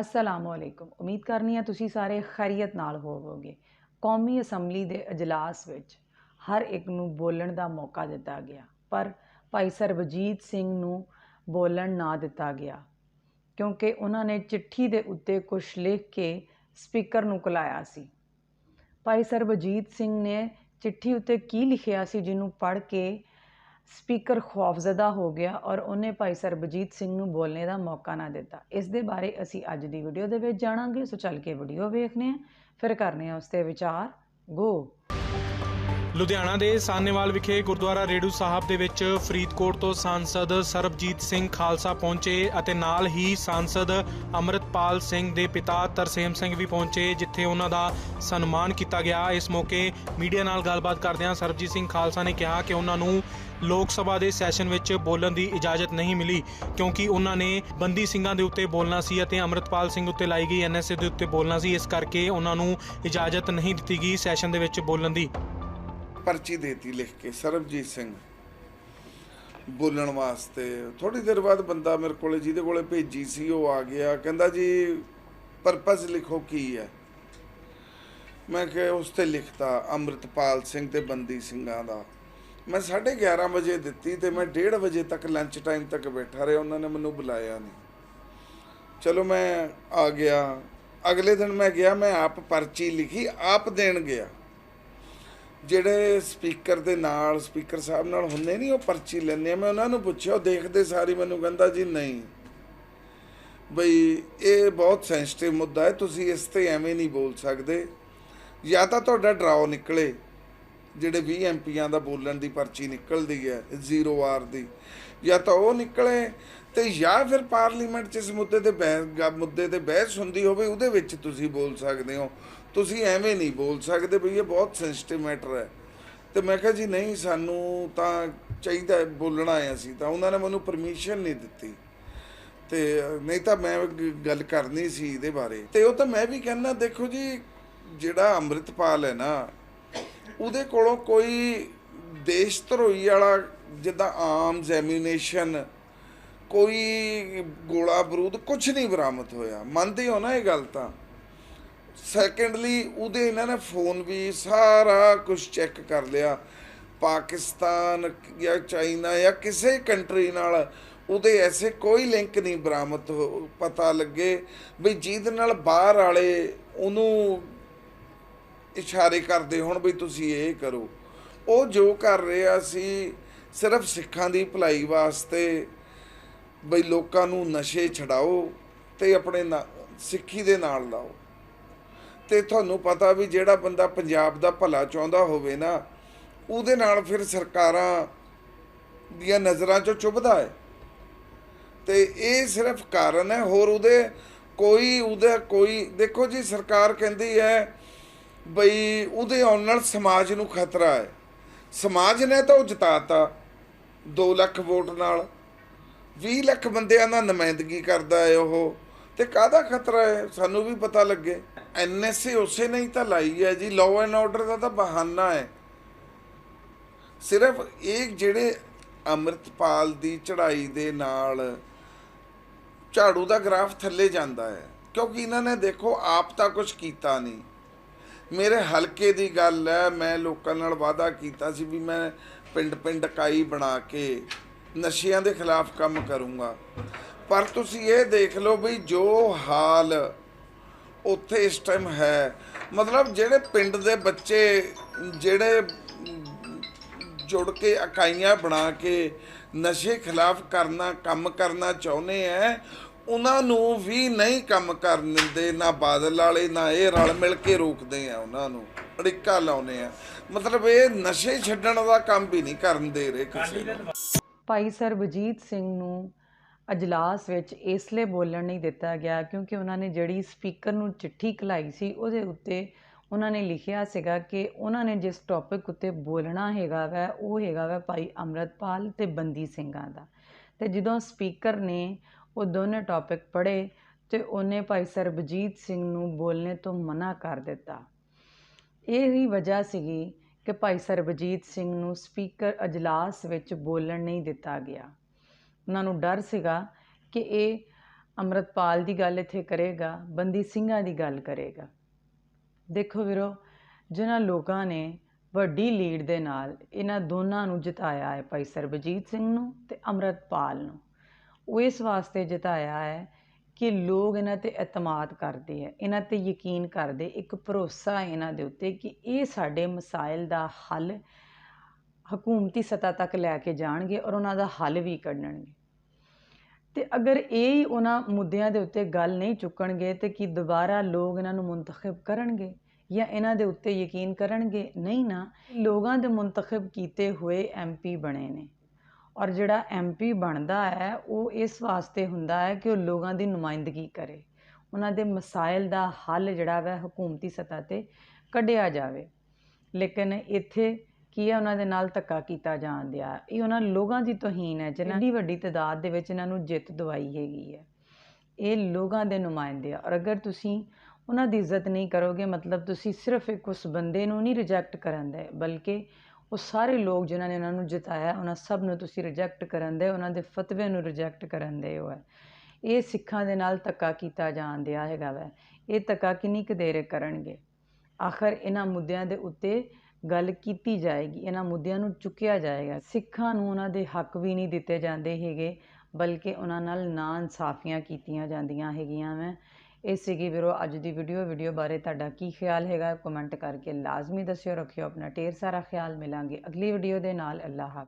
ਅਸਲਾਮੁ ਅਲੈਕੁਮ ਉਮੀਦ ਕਰਨੀ ਹੈ ਤੁਸੀਂ ਸਾਰੇ ਖੈਰੀਅਤ ਨਾਲ ਹੋਵੋਗੇ ਕੌਮੀ ਅਸੈਂਬਲੀ ਦੇ اجلاس ਵਿੱਚ ਹਰ ਇੱਕ ਨੂੰ ਬੋਲਣ ਦਾ ਮੌਕਾ ਦਿੱਤਾ ਗਿਆ ਪਰ ਭਾਈ ਸਰਬਜੀਤ ਸਿੰਘ ਨੂੰ ਬੋਲਣ ਨਾ ਦਿੱਤਾ ਗਿਆ ਕਿਉਂਕਿ ਉਹਨਾਂ ਨੇ ਚਿੱਠੀ ਦੇ ਉੱਤੇ ਕੁਝ ਲਿਖ ਕੇ ਸਪੀਕਰ ਨੂੰ ਕੁਲਾਇਆ ਸੀ ਭਾਈ ਸਰਬਜੀਤ ਸਿੰਘ ਨੇ ਚਿੱਠੀ ਉੱਤੇ ਕੀ ਲਿਖਿਆ ਸੀ ਜਿਹਨੂੰ ਪੜ੍ਹ ਕੇ ਸਪੀਕਰ ਖੌਫਜ਼ਦਾ ਹੋ ਗਿਆ ਔਰ ਉਹਨੇ ਭਾਈ ਸਰਬਜੀਤ ਸਿੰਘ ਨੂੰ ਬੋਲਣੇ ਦਾ ਮੌਕਾ ਨਾ ਦਿੱਤਾ। ਇਸ ਦੇ ਬਾਰੇ ਅਸੀਂ ਅੱਜ ਦੀ ਵੀਡੀਓ ਦੇ ਵਿੱਚ ਜਾਣਾਂਗੇ। ਸੋ ਚੱਲ ਕੇ ਵੀਡੀਓ ਵੇਖਨੇ ਆ ਫਿਰ ਕਰਨੇ ਆ ਉਸ ਤੇ ਵਿਚਾਰ। ਗੋ ਲੁਧਿਆਣਾ ਦੇ ਸਾਨੇਵਾਲ ਵਿਖੇ ਗੁਰਦੁਆਰਾ ਰੇੜੂ ਸਾਹਿਬ ਦੇ ਵਿੱਚ ਫਰੀਦਕੋਟ ਤੋਂ ਸਾਂਸਦ ਸਰਬਜੀਤ ਸਿੰਘ ਖਾਲਸਾ ਪਹੁੰਚੇ ਅਤੇ ਨਾਲ ਹੀ ਸਾਂਸਦ ਅਮਰਿਤਪਾਲ ਸਿੰਘ ਦੇ ਪਿਤਾ ਤਰਸੇਮ ਸਿੰਘ ਵੀ ਪਹੁੰਚੇ, ਜਿੱਥੇ ਉਹਨਾਂ ਦਾ ਸਨਮਾਨ ਕੀਤਾ ਗਿਆ। ਇਸ ਮੌਕੇ ਮੀਡੀਆ ਨਾਲ ਗੱਲਬਾਤ ਕਰਦਿਆਂ ਸਰਬਜੀਤ ਸਿੰਘ ਖਾਲਸਾ ਨੇ ਕਿਹਾ ਕਿ ਉਹਨਾਂ ਨੂੰ ਲੋਕ ਸਭਾ ਦੇ ਸੈਸ਼ਨ ਵਿੱਚ ਬੋਲਣ ਦੀ ਇਜਾਜ਼ਤ ਨਹੀਂ ਮਿਲੀ, ਕਿਉਂਕਿ ਉਹਨਾਂ ਨੇ ਬੰਦੀ ਸਿੰਘਾਂ ਦੇ ਉੱਤੇ ਬੋਲਣਾ ਸੀ ਅਤੇ ਅਮਰਿਤਪਾਲ ਸਿੰਘ ਉੱਤੇ ਲਾਈ ਗਈ ਐਨਐਸਏ ਦੇ ਉੱਤੇ ਬੋਲਣਾ ਸੀ। ਇਸ ਕਰਕੇ ਉਹਨਾਂ ਨੂੰ ਇਜਾਜ਼ਤ ਨਹੀਂ ਦਿੱਤੀ ਗਈ ਸੈਸ਼ਨ ਦੇ ਵਿੱਚ ਬੋਲਣ ਦੀ। ਪਰਚੀ ਦੇਤੀ ਲਿਖ ਕੇ, ਸਰਬਜੀਤ ਸਿੰਘ। ਬੋਲਣ ਵਾਸਤੇ। ਥੋੜੀ ਦੇਰ ਬਾਅਦ ਬੰਦਾ ਮੇਰੇ ਕੋਲੇ, ਜਿਹਦੇ ਕੋਲੇ ਭੇਜੀ ਸੀ, ਉਹ ਆ ਗਿਆ। ਕਹਿੰਦਾ ਜੀ ਪਰਪਸ ਲਿਖੋ ਕੀ ਹੈ? ਮੈਂ ਕਿਹਾ, ਉਸ ਤੇ ਲਿਖਤਾ, ਅੰਮ੍ਰਿਤਪਾਲ ਸਿੰਘ ਤੇ ਬੰਦੀ ਸਿੰਘਾਂ ਦਾ। ਮੈਂ 11:30 ਵਜੇ ਦਿੱਤੀ ਤੇ ਮੈਂ 1:30 ਵਜੇ ਤੱਕ ਲੰਚ ਟਾਈਮ ਤੱਕ ਬੈਠਾ ਰਿਹਾ। ਉਹਨਾਂ ਨੇ ਮੈਨੂੰ ਬੁਲਾਇਆ ਨਹੀਂ। ਚਲੋ ਮੈਂ ਆ ਗਿਆ। ਅਗਲੇ ਦਿਨ ਮੈਂ ਗਿਆ, ਮੈਂ ਆਪ ਪਰਚੀ ਲਿਖੀ, ਆਪ ਦੇਣ ਗਿਆ। ਜਿਹੜੇ ਸਪੀਕਰ ਦੇ ਨਾਲ, ਸਪੀਕਰ ਸਾਹਿਬ ਨਾਲ ਹੁੰਦੇ ਨਹੀਂ, ਉਹ ਪਰਚੀ ਲੈਂਦੇ ਆ। ਮੈਂ ਉਹਨਾਂ ਨੂੰ ਪੁੱਛਿਆ, ਉਹ ਦੇਖਦੇ ਸਾਰੀ, ਮੈਨੂੰ ਕਹਿੰਦਾ ਜੀ ਨਹੀਂ। ਬਈ, ਇਹ ਬਹੁਤ ਸੈਂਸਿਟਿਵ ਮੁੱਦਾ ਹੈ, ਤੁਸੀਂ ਇਸ ਤੇ ਐਵੇਂ ਨਹੀਂ ਬੋਲ ਸਕਦੇ। ਜਾਂ ਤਾਂ ਤੁਹਾਡਾ ਡਰਾਓ ਨਿਕਲੇ, ਜਿਹੜੇ 20 ਐਮਪੀਆਂ ਦਾ ਬੋਲਣ ਦੀ ਪਰਚੀ ਨਿਕਲਦੀ ਹੈ, ਜ਼ੀਰੋ ਆਰ ਦੀ। ਜਾਂ ਤਾਂ ਉਹ ਨਿਕਲੇ ਤੇ ਜਾਂ ਫਿਰ ਪਾਰਲੀਮੈਂਟ 'ਚ ਇਸ ਮੁੱਦੇ ਤੇ ਬਹਿਸ ਮੁੱਦੇ ਤੇ ਬਹਿਸ ਹੁੰਦੀ ਹੋਵੇ, ਉਹਦੇ ਵਿੱਚ ਤੁਸੀਂ ਬੋਲ ਸਕਦੇ ਹੋ। ਤੁਸੀਂ ਐਵੇਂ ਨਹੀਂ ਬੋਲ ਸਕਦੇ ਬਈ ਇਹ ਬਹੁਤ ਸੈਂਸਿਟਿਵ ਮੈਟਰ ਹੈ। ਤੇ ਮੈਂ ਕਿਹਾ ਜੀ ਨਹੀਂ, ਸਾਨੂੰ ਤਾਂ ਚਾਹੀਦਾ ਬੋਲਣਾ ਹੈ ਅਸੀਂ ਤਾਂ। ਉਹਨਾਂ ਨੇ ਮੈਨੂੰ ਪਰਮਿਸ਼ਨ ਨਹੀਂ ਦਿੱਤੀ। ਤੇ ਨਹੀਂ ਤਾਂ ਮੈਂ ਗੱਲ ਕਰਨੀ ਸੀ ਇਹਦੇ ਬਾਰੇ। ਤੇ ਉਹ ਤਾਂ ਮੈਂ ਵੀ ਕਹਿੰਦਾ, ਦੇਖੋ ਜੀ, ਜਿਹੜਾ ਅੰਮ੍ਰਿਤਪਾਲ ਹੈ ਨਾ, ਉਹਦੇ ਕੋਲੋਂ ਕੋਈ ਦੇਸ਼ ਧਰੋਈ ਵਾਲਾ ਜਿੱਦਾਂ ਆਮ ਜ਼ੈਮੀਨੇਸ਼ਨ ਕੋਈ ਗੋਲਾ ਬਰੂਦ ਕੁਝ ਨਹੀਂ ਬਰਾਮਦ ਹੋਇਆ। ਮੰਨਦੇ ਹੋ ਨਾ ਇਹ ਗੱਲ ਤਾਂ? ਸੈਕੰਡਲੀ ਉਹਦੇ ਇਹਨਾਂ ਨੇ ਫੋਨ ਵੀ ਸਾਰਾ ਕੁਝ ਚੈੱਕ ਕਰ ਲਿਆ। ਪਾਕਿਸਤਾਨ ਜਾਂ ਚਾਈਨਾ ਜਾਂ ਕਿਸੇ ਕੰਟਰੀ ਨਾਲ ਉਹਦੇ ਐਸੇ ਕੋਈ ਲਿੰਕ ਨਹੀਂ ਬਰਾਮਦ ਹੋ- ਪਤਾ ਲੱਗੇ ਵੀ ਜਿਹਦੇ ਨਾਲ ਬਾਹਰ ਵਾਲੇ ਉਹਨੂੰ ਇਸ਼ਾਰੇ ਕਰਦੇ ਹੁਣ ਵੀ ਤੁਸੀਂ ਇਹ ਕਰੋ। ਉਹ ਜੋ ਕਰ ਰਿਹਾ ਸੀ, ਸਿਰਫ ਸਿੱਖਾਂ ਦੀ ਭਲਾਈ ਵਾਸਤੇ ਬਈ ਲੋਕਾਂ ਨੂੰ ਨਸ਼ੇ ਛਡਾਓ ਤੇ ਆਪਣੇ ਨਾ- ਸਿੱਖੀ ਦੇ ਨਾਲ ਲਾਓ। ਤੇ ਤੁਹਾਨੂੰ ਪਤਾ ਵੀ ਜਿਹੜਾ ਬੰਦਾ ਪੰਜਾਬ ਦਾ ਭਲਾ ਚਾਹੁੰਦਾ ਹੋਵੇ ਨਾ, ਉਹਦੇ ਨਾਲ ਫਿਰ ਸਰਕਾਰਾਂ ਦੀਆਂ ਨਜ਼ਰਾਂ 'ਚੋਂ ਚੁੱਭਦਾ ਹੈ। ਤੇ ਇਹ ਸਿਰਫ ਕਾਰਨ ਹੈ, ਹੋਰ ਉਹਦੇ ਕੋਈ ਉਹਦਾ ਕੋਈ, ਦੇਖੋ ਜੀ ਸਰਕਾਰ ਕਹਿੰਦੀ ਹੈ ਬਈ ਉਹਦੇ ਆਉਣ ਨਾਲ ਸਮਾਜ ਨੂੰ ਖਤਰਾ ਹੈ। ਸਮਾਜ ਨੇ ਤਾਂ ਉਹ ਜਿਤਾਤਾ 2 ਲੱਖ ਵੋਟ ਨਾਲ। 20 ਲੱਖ ਬੰਦਿਆਂ ਦਾ ਨੁਮਾਇੰਦਗੀ ਕਰਦਾ ਹੈ ਉਹ। ਤੇ ਕਾਹਦਾ ਖਤਰਾ ਹੈ? ਸਾਨੂੰ ਵੀ ਪਤਾ ਲੱਗੇ। ਐਨਐਸਏ ਉਸੇ ਨਹੀਂ ਤਾਂ ਲਾਈ ਹੈ ਜੀ ਲਾਅ ਐਂਡ ਆਰਡਰ ਦਾ ਤਾਂ ਬਹਾਨਾ ਹੈ। ਸਿਰਫ ਇਹ ਜਿਹੜੇ ਅੰਮ੍ਰਿਤਪਾਲ ਦੀ ਚੜ੍ਹਾਈ ਦੇ ਨਾਲ ਝਾੜੂ ਦਾ ਗ੍ਰਾਫ ਥੱਲੇ ਜਾਂਦਾ ਹੈ, ਕਿਉਂਕਿ ਇਹਨਾਂ ਨੇ ਦੇਖੋ ਆਪ ਤਾਂ ਕੁਝ ਕੀਤਾ ਨਹੀਂ। ਮੇਰੇ ਹਲਕੇ ਦੀ ਗੱਲ ਹੈ, ਮੈਂ ਲੋਕਾਂ ਨਾਲ ਵਾਅਦਾ ਕੀਤਾ ਸੀ ਵੀ ਮੈਂ ਪਿੰਡ ਪਿੰਡ ਇਕਾਈ ਬਣਾ ਕੇ ਨਸ਼ਿਆਂ ਦੇ ਖਿਲਾਫ ਕੰਮ ਕਰੂੰਗਾ। ਪਰ ਤੁਸੀਂ ਇਹ ਦੇਖ ਲਓ ਵੀ ਜੋ ਹਾਲ ਉੱਥੇ ਇਸ ਟਾਈਮ ਹੈ। ਮਤਲਬ ਜਿਹੜੇ ਪਿੰਡ ਦੇ ਬੱਚੇ, ਜਿਹੜੇ ਜੁੜ ਕੇ ਇਕਾਈਆਂ ਬਣਾ ਕੇ ਨਸ਼ੇ ਖਿਲਾਫ ਕਰਨਾ, ਕੰਮ ਕਰਨਾ ਚਾਹੁੰਦੇ ਐ, ਉਹਨਾਂ ਨੂੰ ਵੀ ਨਹੀਂ ਕੰਮ ਕਰਨ ਦਿੰਦੇ, ਨਾ ਬਾਦਲ ਵਾਲੇ, ਨਾ ਇਹ ਰਲ ਮਿਲ ਕੇ ਰੋਕਦੇ ਆ ਉਹਨਾਂ ਨੂੰ, ਅੜਿੱਕਾ ਲਾਉਨੇ ਆ ਮਤਲਬ ਇਹ ਨਸ਼ੇ ਛੱਡਣ ਦਾ ਕੰਮ ਵੀ ਨਹੀਂ ਕਰਨ ਦੇ ਰਹੇ ਕਿਸੇ ਨੂੰ। ਭਾਈ ਸਰਬਜੀਤ ਸਿੰਘ ਨੂੰ ਅਜਲਾਸ ਵਿੱਚ ਇਸ ਲਈ ਬੋਲਣ ਨਹੀਂ ਦਿੱਤਾ ਗਿਆ ਕਿਉਂਕਿ ਉਹਨਾਂ ਨੇ ਜਿਹੜੀ ਸਪੀਕਰ ਨੂੰ ਚਿੱਠੀ ਕਲਾਈ ਸੀ, ਉਹਦੇ ਉੱਤੇ ਉਹਨਾਂ ਨੇ ਲਿਖਿਆ ਸੀਗਾ ਕਿ ਉਹਨਾਂ ਨੇ ਜਿਸ ਟੌਪਿਕ ਉੱਤੇ ਬੋਲਣਾ ਹੈਗਾ ਵੈ, ਉਹ ਹੈਗਾ ਵੈ ਭਾਈ ਅੰਮ੍ਰਿਤਪਾਲ ਤੇ ਬੰਦੀ ਸਿੰਘਾਂ ਦਾ। ਤੇ ਜਦੋਂ ਸਪੀਕਰ ਨੇ ਉਹ ਦੋਨੇ ਟੌਪਿਕ ਪੜ੍ਹੇ ਤੇ ਉਹਨੇ ਭਾਈ ਸਰਬਜੀਤ ਸਿੰਘ ਨੂੰ ਬੋਲਣੇ ਤੋਂ ਮਨਾ ਕਰ ਦਿੱਤਾ। ਇਹ ਹੀ ਵਜ੍ਹਾ ਸੀਗੀ ਕਿ ਭਾਈ ਸਰਬਜੀਤ ਸਿੰਘ ਨੂੰ ਸਪੀਕਰ ਅਜਲਾਸ ਵਿੱਚ ਬੋਲਣ ਨਹੀਂ ਦਿੱਤਾ ਗਿਆ। ਉਹਨਾਂ ਨੂੰ ਡਰ ਸੀਗਾ ਕਿ ਇਹ ਅੰਮ੍ਰਿਤਪਾਲ ਦੀ ਗੱਲ ਇੱਥੇ ਕਰੇਗਾ, ਬੰਦੀ ਸਿੰਘਾਂ ਦੀ ਗੱਲ ਕਰੇਗਾ। ਦੇਖੋ ਵੀਰੋ, ਜਿਨ੍ਹਾਂ ਲੋਕਾਂ ਨੇ ਵੱਡੀ ਲੀਡ ਦੇ ਨਾਲ ਇਹਨਾਂ ਦੋਨਾਂ ਨੂੰ ਜਿਤਾਇਆ ਹੈ, ਭਾਈ ਸਰਬਜੀਤ ਸਿੰਘ ਨੂੰ ਤੇ ਅੰਮ੍ਰਿਤਪਾਲ ਨੂੰ, ਉਹ ਇਸ ਵਾਸਤੇ ਜਿਤਾਇਆ ਹੈ ਕਿ ਲੋਕ ਇਹਨਾਂ ਤੇ ਇਤਮਾਦ ਕਰਦੇ ਆ ਇਹਨਾਂ ਤੇ ਯਕੀਨ ਕਰਦੇ, ਇੱਕ ਭਰੋਸਾ ਇਹਨਾਂ ਦੇ ਉੱਤੇ ਕਿ ਇਹ ਸਾਡੇ ਮਸਾਇਲ ਦਾ ਹੱਲ ਹਕੂਮਤੀ ਸਤਹ ਤੱਕ ਲੈ ਕੇ ਜਾਣਗੇ ਔਰ ਉਹਨਾਂ ਦਾ ਹੱਲ ਵੀ ਕੱਢਣਗੇ। ਤੇ ਅਗਰ ਇਹ ਹੀ ਉਹਨਾਂ ਮੁੱਦਿਆਂ ਦੇ ਉੱਤੇ ਗੱਲ ਨਹੀਂ ਚੁੱਕਣਗੇ ਤੇ ਕੀ ਦੁਬਾਰਾ ਲੋਕ ਇਹਨਾਂ ਨੂੰ ਮੁੰਤਖਬ ਕਰਨਗੇ ਜਾਂ ਇਹਨਾਂ ਦੇ ਉੱਤੇ ਯਕੀਨ ਕਰਨਗੇ? ਨਹੀਂ ਨਾ। ਲੋਕਾਂ ਦੇ ਮੁੰਤਖਬ ਕੀਤੇ ਹੋਏ ਐਮਪੀ ਬਣੇ ਨੇ। ਔਰ ਜਿਹੜਾ ਐਮਪੀ ਬਣਦਾ ਹੈ, ਉਹ ਇਸ ਵਾਸਤੇ ਹੁੰਦਾ ਹੈ ਕਿ ਉਹ ਲੋਕਾਂ ਦੀ ਨੁਮਾਇੰਦਗੀ ਕਰੇ। ਉਹਨਾਂ ਦੇ ਮਸਾਇਲ ਦਾ ਹੱਲ ਜਿਹੜਾ ਵੈ, ਹਕੂਮਤੀ ਸਤਹ ਤੇ ਕੱਢਿਆ ਜਾਵੇ। ਲੇਕਿਨ ਇੱਥੇ ਕੀ ਹੈ ਉਹਨਾਂ ਦੇ ਨਾਲ ਧੱਕਾ ਕੀਤਾ ਜਾਣ ਦਿਆ। ਇਹ ਉਹਨਾਂ ਲੋਕਾਂ ਦੀ ਤੋਹੀਨ ਹੈ ਜਿਨ੍ਹਾਂ ਦੀ ਵੱਡੀ ਤਾਦਾਦ ਦੇ ਵਿੱਚ ਇਹਨਾਂ ਨੂੰ ਜਿੱਤ ਦਵਾਈ ਹੈਗੀ ਹੈ। ਇਹ ਲੋਕਾਂ ਦੇ ਨੁਮਾਇੰਦੇ ਆ। ਔਰ ਅਗਰ ਤੁਸੀਂ ਉਹਨਾਂ ਦੀ ਇੱਜ਼ਤ ਨਹੀਂ ਕਰੋਗੇ ਮਤਲਬ ਤੁਸੀਂ ਸਿਰਫ ਇੱਕ ਉਸ ਬੰਦੇ ਨੂੰ ਨਹੀਂ ਰਿਜੈਕਟ ਕਰਨ ਦੇ ਬਲਕਿ ਉਹ ਸਾਰੇ ਲੋਕ ਜਿਨ੍ਹਾਂ ਨੇ ਉਹਨਾਂ ਨੂੰ ਜਿਤਾਇਆ ਉਹਨਾਂ ਸਭ ਨੂੰ ਤੁਸੀਂ ਰਿਜੈਕਟ ਕਰਨ ਦੇ ਉਹਨਾਂ ਦੇ ਫਤਵੇ ਨੂੰ ਰਿਜੈਕਟ ਕਰਨ ਦੇ ਹੋ ਹੈ। ਇਹ ਸਿੱਖਾਂ ਦੇ ਨਾਲ ਧੱਕਾ ਕੀਤਾ ਜਾਣ ਦਿਆ ਹੈਗਾ ਵੈ। ਇਹ ਧੱਕਾ ਕਿੰਨੀ ਕੁ ਦੇਰ ਕਰਨਗੇ? ਆਖਰ ਇਹਨਾਂ ਮੁੱਦਿਆਂ ਦੇ ਉੱਤੇ ਗੱਲ ਕੀਤੀ ਜਾਏਗੀ, ਇਹਨਾਂ ਮੁੱਦਿਆਂ ਨੂੰ ਚੁੱਕਿਆ ਜਾਏਗਾ। ਸਿੱਖਾਂ ਨੂੰ ਉਹਨਾਂ ਦੇ ਹੱਕ ਵੀ ਨਹੀਂ ਦਿੱਤੇ ਜਾਂਦੇ ਹੈਗੇ, ਬਲਕਿ ਉਹਨਾਂ ਨਾਲ ਨਾ ਇਨਸਾਫੀਆਂ ਕੀਤੀਆਂ ਜਾਂਦੀਆਂ ਹੈਗੀਆਂ ਵੈ। ਇਹ ਸੀਗੀ ਵੀਰੋ ਅੱਜ ਦੀ ਵੀਡੀਓ। ਵੀਡੀਓ ਬਾਰੇ ਤੁਹਾਡਾ ਕੀ ਖਿਆਲ ਹੈਗਾ? ਕਮੈਂਟ ਕਰਕੇ ਲਾਜ਼ਮੀ ਦੱਸਿਓ, ਰੱਖਿਓ ਆਪਣਾ ਢੇਰ ਸਾਰਾ ਖਿਆਲ। ਮਿਲਾਂਗੇ ਅਗਲੀ ਵੀਡੀਓ ਦੇ ਨਾਲ। ਅੱਲਾਹ ਹਾਫਿਜ਼।